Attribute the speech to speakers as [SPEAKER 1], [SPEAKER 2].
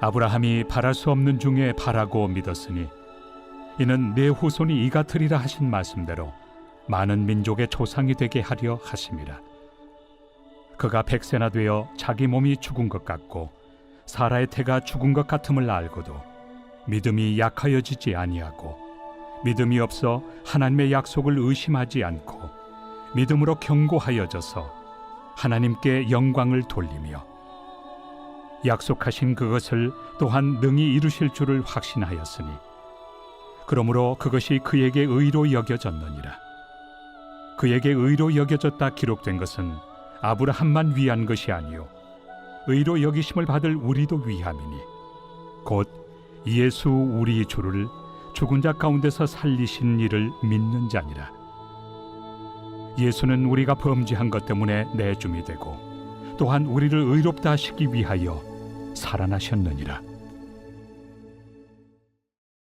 [SPEAKER 1] 아브라함이 바랄 수 없는 중에 바라고 믿었으니 이는 내 후손이 이 같으리라 하신 말씀대로 많은 민족의 조상이 되게 하려 하심이라. 그가 백세나 되어 자기 몸이 죽은 것 같고 사라의 태가 죽은 것 같음을 알고도 믿음이 약하여지지 아니하고 믿음이 없어 하나님의 약속을 의심하지 않고 믿음으로 견고하여져서 하나님께 영광을 돌리며 약속하신 그것을 또한 능히 이루실 줄을 확신하였으니 그러므로 그것이 그에게 의로 여겨졌느니라. 그에게 의로 여겨졌다 기록된 것은 아브라함만 위한 것이 아니요 의로 여기심을 받을 우리도 위함이니 곧 예수 우리 주를 죽은 자 가운데서 살리신 이를 믿는 자니라. 예수는 우리가 범죄한 것 때문에 내줌이 되고 또한 우리를 의롭다 하시기 위하여 살아나셨느니라